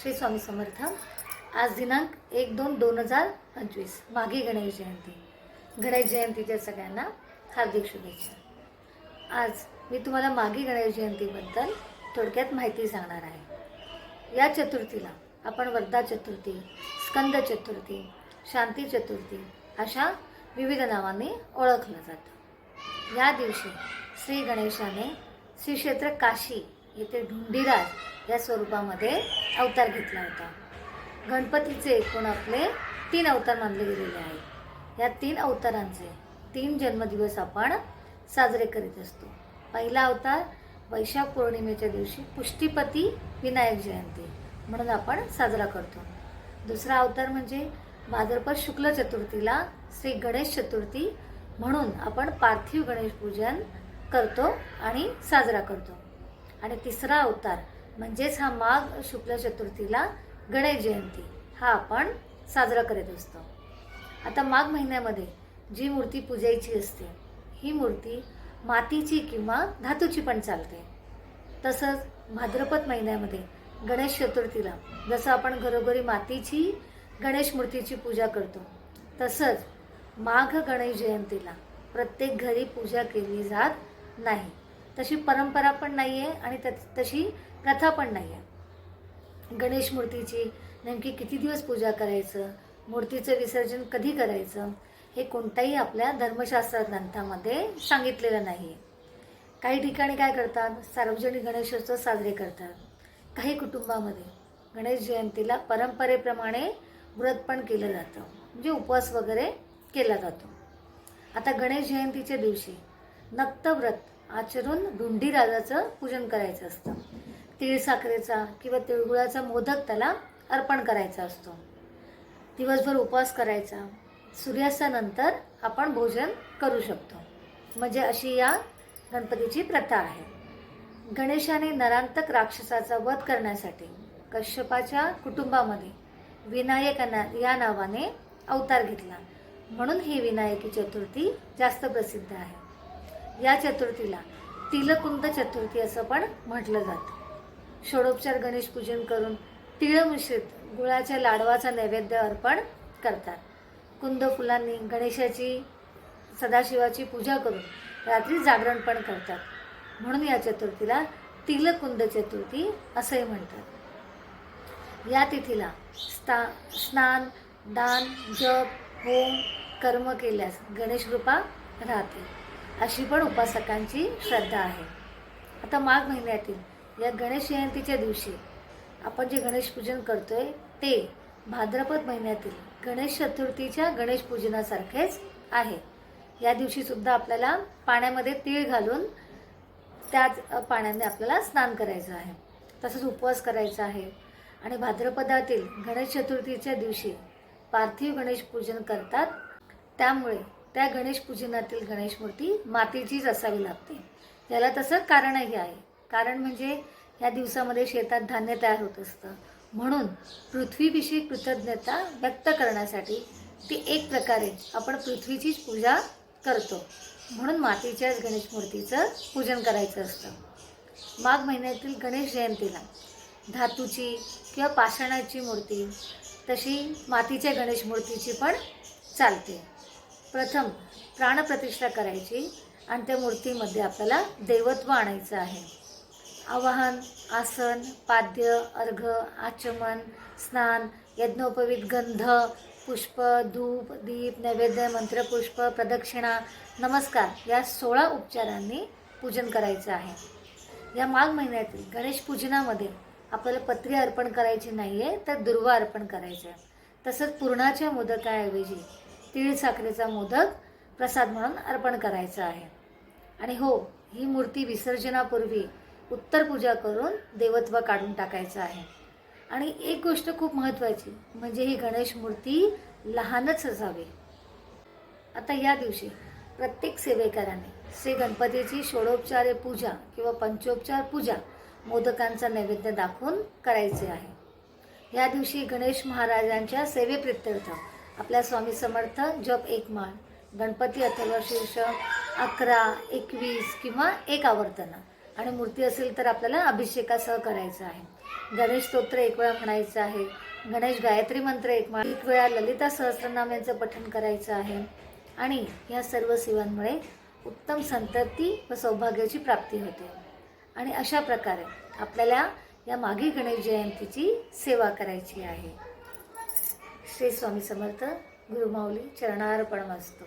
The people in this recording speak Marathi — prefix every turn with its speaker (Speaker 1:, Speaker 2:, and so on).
Speaker 1: श्री स्वामी समर्थ. आज दिनांक एक दोन दोन हजार पंचवीस. मागे गणेश जयंती. गणेश जयंतीच्या सगळ्यांना हार्दिक शुभेच्छा. आज मी तुम्हाला मागे गणेश जयंतीबद्दल थोडक्यात माहिती सांगणार आहे. या चतुर्थीला आपण वर्धा चतुर्थी स्कंद चतुर्थी शांती चतुर्थी अशा विविध नावाने ओळखलं जातं. या दिवशी श्री गणेशाने श्री क्षेत्र काशी येथे ढुंडीराज या स्वरूपामध्ये अवतार घेतला होता. गणपतीचे एकूण आपले तीन अवतार मानले गेलेले आहेत. या तीन अवतारांचे तीन जन्मदिवस आपण साजरे करीत असतो. पहिला अवतार वैशाख पौर्णिमेच्या दिवशी पुष्टीपती विनायक जयंती म्हणून आपण साजरा करतो. दुसरा अवतार म्हणजे भाद्रपद शुक्ल चतुर्थीला श्री गणेश चतुर्थी म्हणून आपण पार्थिव गणेश पूजन करतो आणि साजरा करतो. आणि तिसरा अवतार म्हणजेच हा माघ शुक्ल चतुर्थीला गणेश जयंती हा आपण साजरा करत असतो. आता माघ महिन्यामध्ये जी मूर्ती पूजायची असते ही मूर्ती मातीची किंवा धातूची पण चालते. तसंच भाद्रपद महिन्यामध्ये गणेश चतुर्थीला जसं आपण घरोघरी मातीची गणेश मूर्तीची पूजा करतो तसंच माघ गणेश जयंतीला प्रत्येक घरी पूजा केली जात नाही. तशी परंपरा पण नाही आहे आणि त तशी प्रथा पण नाही आहे गणेश मूर्तीची नेमकी किती दिवस पूजा करायचं? मूर्तीचं विसर्जन कधी करायचं? हे कोणत्याही आपल्या धर्मशास्त्र ग्रंथामध्ये सांगितलेलं नाही आहे काही ठिकाणी काय करतात? सार्वजनिक गणेशोत्सव साजरे करतात. काही कुटुंबामध्ये गणेश जयंतीला परंपरेप्रमाणे व्रत पण केलं जातं. म्हणजे उपवास वगैरे केला जातो. आता गणेश जयंतीच्या दिवशी नक्तव्रत आचरून ढुंढीराजाचं पूजन करायचं असतं. तीळ साखरेचा किंवा तिळगुळाचा मोदक त्याला अर्पण करायचा असतो. दिवसभर उपवास करायचा. सूर्यास्तानंतर आपण भोजन करू शकतो. म्हणजे अशी या गणपतीची प्रथा आहे. गणेशाने नरांतक राक्षसाचा वध करण्यासाठी कश्यपाच्या कुटुंबामध्ये विनायक या नावाने अवतार घेतला. म्हणून ही विनायकी चतुर्थी जास्त प्रसिद्ध आहे. या चतुर्थीला. तिलकुंद चतुर्थी असं पण म्हटलं जातं. षोडोपचार गणेश पूजन करून तिळ मिश्रित गुळाच्या लाडवाचा नैवेद्य अर्पण करतात. कुंद फुलांनी गणेशाची सदाशिवाची पूजा करून रात्री जागरण पण करतात. म्हणून या चतुर्थीला तिलकुंद चतुर्थी असंही म्हणतात. या तिथीला स्था स्नान दान जप होम कर्म केल्यास गणेश कृपा राहते. अशी पण उपासकांची श्रद्धा आहे. आता माघ महिन्यातील या गणेश जयंतीच्या दिवशी आपण जे गणेश पूजन करतोय ते भाद्रपद महिन्यातील गणेश चतुर्थीच्या गणेश पूजनासारखेच आहे. या दिवशीसुद्धा आपल्याला पाण्यामध्ये तीळ घालून त्याच पाण्याने आपल्याला स्नान करायचं आहे. तसंच उपवास करायचा आहे. आणि भाद्रपदातील गणेश चतुर्थीच्या दिवशी पार्थिव गणेश पूजन करतात. त्यामुळे त्या गणेश पूजनातील गणेश मूर्ती मातीचीच असावी लागते. याला तसं कारणही आहे. कारण म्हणजे या दिवसामध्ये शेतात धान्य तयार होत असतं. म्हणून पृथ्वीविषयी कृतज्ञता व्यक्त करण्यासाठी ती एक प्रकारे आपण पृथ्वीचीच पूजा करतो. म्हणून मातीच्याच गणेश मूर्तीचं पूजन करायचं असतं. माघ महिन्यातील गणेश जयंतीला धातूची किंवा पाषाणाची मूर्ती तशी मातीच्या गणेश मूर्तीची पण चालते. प्रथम प्राणप्रतिष्ठा करायची आणि त्या मूर्तीमध्ये आपल्याला देवत्व आणायचं आहे. आवाहन आसन पाद्य अर्घ आचमन स्नान यज्ञोपवीत गंध पुष्प धूप दीप नैवेद्य मंत्रपुष्प प्रदक्षिणा नमस्कार या सोळा उपचारांनी पूजन करायचं आहे. या माघ महिन्यातील गणेश पूजनामध्ये आपल्याला पत्री अर्पण करायची नाही आहे तर दुर्वा अर्पण करायचं आहे. तसंच पूर्णाच्या मोदकाऐवजी तीळ साखरेचा मोदक प्रसाद म्हणून अर्पण करायचा आहे. आणि हो ही मूर्ती विसर्जनापूर्वी उत्तर पूजा करून देवत्व काढून टाकायचं आहे. आणि एक गोष्ट खूप महत्त्वाची म्हणजे ही गणेश मूर्ती लहानच असावी. आता या दिवशी प्रत्येक सेवेकराने श्री गणपतीची षोडोपचारे पूजा किंवा पंचोपचार पूजा मोदकांचा नैवेद्य दाखवून करायचे आहे. या दिवशी गणेश महाराजांच्या सेवेप्रित्यर्थ आपल्या स्वामी समर्थ जप एक माळ गणपती अथर्व शीर्ष अकरा एकवीस किंवा एक आवर्तनं. आणि मूर्ती असेल तर आपल्याला अभिषेकासह करायचं आहे. गणेश स्तोत्र एक वेळा म्हणायचं आहे. गणेश गायत्री मंत्र एक माळ एक वेळा ललिता सहस्रनाम यांचं पठण करायचं आहे. आणि या सर्व सेवांमुळे उत्तम संतती व सौभाग्याची प्राप्ती होते. आणि अशा प्रकारे आपल्याला या मागी गणेश जयंतीची सेवा करायची आहे. श्री स्वामी समर्थ गुरुमाऊली चरणार्पण वाचतो